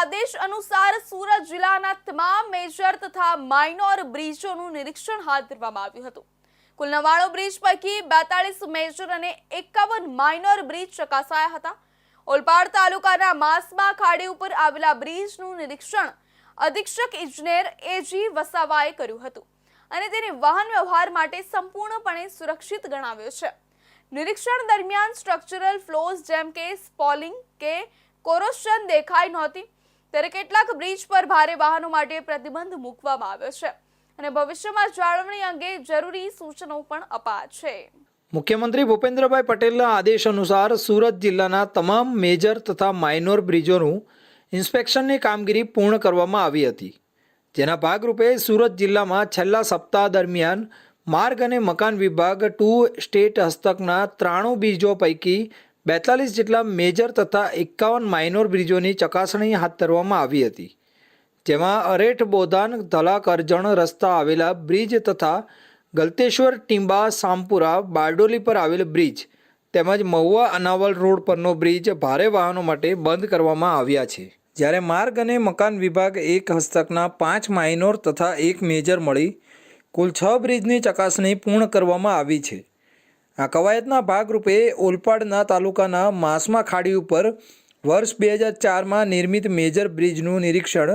આદેશ અનુસાર સુરત જિલ્લાના તમામ મેજર તથા માઇનોર બ્રિજોનું નિરીક્ષણ હાથ ધરવામાં આવ્યું હતું. કુલ નવાણું બ્રિજ પૈકી બેતાળીસ મેજર અને એકાવન માઇનોર બ્રિજ ચકાસાયા હતા. ઓલપાડ તાલુકાના માસમા ખાડી ઉપર આવેલા બ્રિજનું નિરીક્ષણ અધિક્ષક ઇજનેર એજી વસાવાએ કર્યું હતું અને તેને વાહન વ્યવહાર માટે સંપૂર્ણપણે સુરક્ષિત ગણાવ્યો છે. નિરીક્ષણ દરમિયાન સ્ટ્રક્ચરલ ફ્લોઝ જેમ કે સ્પોલિંગ કે કોરોશન દેખાઈ નહોતી. ત્યારે કેટલાક બ્રિજ પર ભારે વાહનો માટે પ્રતિબંધ મૂકવામાં આવ્યો છે. અને ભવિષ્યમાં જાળવણી અંગે જરૂરી સૂચનો પણ અપાયા છે. મુખ્યમંત્રી ભૂપેન્દ્રભાઈ પટેલના આદેશ અનુસાર સુરત જિલ્લાના તમામ મેજર તથા માઇનોર બ્રિજોનું ઇન્સ્પેક્શનની કામગીરી પૂર્ણ કરવામાં આવી હતી. જેના ભાગરૂપે સુરત જિલ્લામાં છેલ્લા સપ્તાહ દરમિયાન માર્ગ અને મકાન વિભાગ ટુ સ્ટેટ હસ્તકના ત્રાણું બ્રિજો પૈકી બેતાલીસ જેટલા મેજર તથા એકાવન માઇનોર બ્રિજોની ચકાસણી હાથ ધરવામાં આવી હતી, જેમાં અરેઠ બોધાન ધલા કરજણ રસ્તા આવેલા બ્રિજ તથા ગલતેશ્વર, ટીંબા, સામપુરા, બારડોલી પર આવેલ બ્રિજ તેમજ મહુવા અનાવલ રોડ પરનો બ્રિજ ભારે વાહનો માટે બંધ કરવામાં આવ્યા છે. જ્યારે માર્ગ અને મકાન વિભાગ એક હસ્તકના પાંચ માઇનોર તથા એક મેજર મળી, કુલ છ બ્રિજની ચકાસણી પૂર્ણ કરવામાં આવી છે. આ કવાયતના ભાગરૂપે ઓલપાડના તાલુકાના માસમા ખાડી ઉપર વર્ષ બે હજાર ચારમાં નિર્મિત મેજર બ્રિજનું નિરીક્ષણ,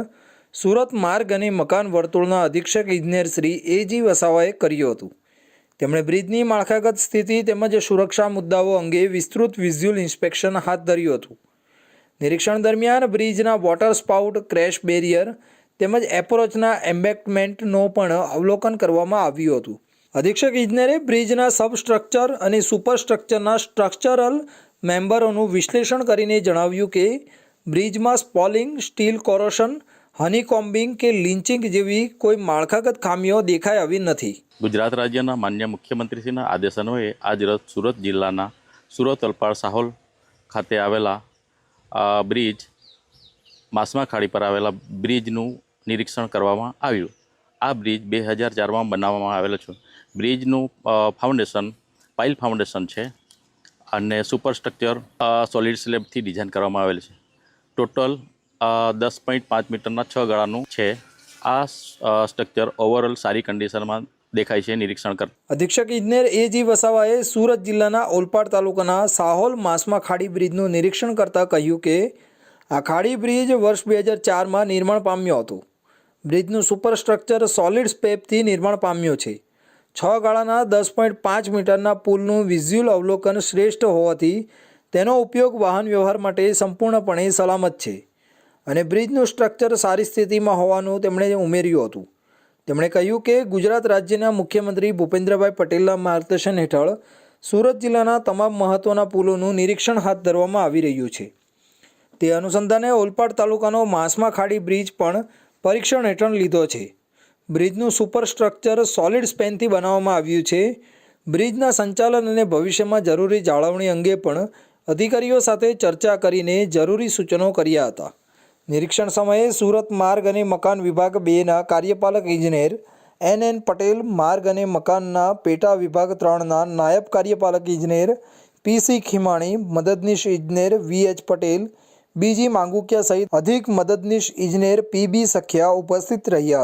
સુરત માર્ગ અને મકાન વર્તુળના અધિક્ષક ઇજનેર શ્રી એજી વસાવાએ કર્યું હતું. તેમણે બ્રિજની માળખાગત સ્થિતિ તેમજ સુરક્ષા મુદ્દાઓ અંગે વિસ્તૃત વિઝ્યુઅલ ઇન્સ્પેક્શન હાથ ધર્યું હતું. નિરીક્ષણ દરમિયાન બ્રિજના વોટર સ્પાઉટ, ક્રેશ બેરિયર તેમજ એપ્રોચના એમ્બેકમેન્ટનો પણ અવલોકન કરવામાં આવ્યું હતું. અધિક્ષક ઇજનેરે બ્રિજના સબસ્ટ્રક્ચર અને સુપરસ્ટ્રક્ચરના સ્ટ્રક્ચરલ મેમ્બરોનું વિશ્લેષણ કરીને જણાવ્યું કે બ્રિજમાં સ્પોલિંગ, સ્ટીલ કોરોશન, હનીકોમ્બિંગ કે લિન્ચિંગ જેવી કોઈ માળખાગત ખામીઓ દેખાઈ આવી નથી. ગુજરાત રાજ્યના માન્ય મુખ્યમંત્રીશ્રીના આદેશ અન્વયે આજરોજ સુરત જિલ્લાના સુરત અલપાડ સાહોલ ખાતે આવેલા બ્રિજ માસમા ખાડી પર આવેલા બ્રિજનું નિરીક્ષણ કરવામાં આવ્યું. આ બ્રિજ બે હજાર ચારમાં બનાવવામાં આવેલો છે. બ્રિજનું ફાઉન્ડેશન પાઇલ ફાઉન્ડેશન છે અને સુપરસ્ટ્રક્ચર સોલિડ સ્લેબથી ડિઝાઇન કરવામાં આવેલ છે. ટોટલ દસ પોઈન્ટ પાંચ મીટરના છ ગાળાનું છે. આ સ્ટ્રક્ચર ઓવરઓલ સારી કન્ડિશનમાં દેખાય છે, નિરીક્ષણ કર અધિક્ષક ઇજનેર એ જી વસાવાએ સુરત જિલ્લાના ઓલપાડ તાલુકાના સાહોલ માસમા ખાડી બ્રિજનું નિરીક્ષણ કરતાં કહ્યું કે, આ ખાડી બ્રિજ વર્ષ બે હજાર ચારમાં નિર્માણ પામ્યો હતો. બ્રિજનું સુપરસ્ટ્રક્ચર સોલિડ સ્પેપથી નિર્માણ પામ્યું છે. છ ગાળાના દસ પોઈન્ટ પાંચ મીટરના પુલનું વિઝ્યુઅલ અવલોકન શ્રેષ્ઠ હોવાથી તેનો ઉપયોગ વાહન વ્યવહાર માટે સંપૂર્ણપણે સલામત છે અને બ્રિજનું સ્ટ્રક્ચર સારી સ્થિતિમાં હોવાનું તેમણે ઉમેર્યું હતું. તેમણે કહ્યું કે ગુજરાત રાજ્યના મુખ્યમંત્રી ભૂપેન્દ્રભાઈ પટેલના માર્ગદર્શન હેઠળ સુરત જિલ્લાના તમામ મહત્ત્વના પુલોનું નિરીક્ષણ હાથ ધરવામાં આવી રહ્યું છે. તે અનુસંધાને ઓલપાડ તાલુકાનો માસમા ખાડી બ્રિજ પણ પરીક્ષણ હેઠળ લીધો છે. બ્રિજનું સુપરસ્ટ્રક્ચર સોલિડ સ્પેનથી બનાવવામાં આવ્યું છે. બ્રિજના સંચાલન અને ભવિષ્યમાં જરૂરી જાળવણી અંગે પણ અધિકારીઓ સાથે ચર્ચા કરીને જરૂરી સૂચનો કર્યા હતા. નિરીક્ષણ સમયે સુરત માર્ગ અને મકાન વિભાગ બેના કાર્યપાલક ઇજનેર એન એન પટેલ, માર્ગ અને મકાનના પેટા વિભાગ ત્રણના નાયબ કાર્યપાલક ઇજનેર પીસી ખીમાણી, મદદનીશ ઇજનેર વી એચ પટેલ, બીજી માંગુકિયા સહિત અધિક મદદનીશ ઇજનેર પીબી સખિયા ઉપસ્થિત રહ્યા હતા.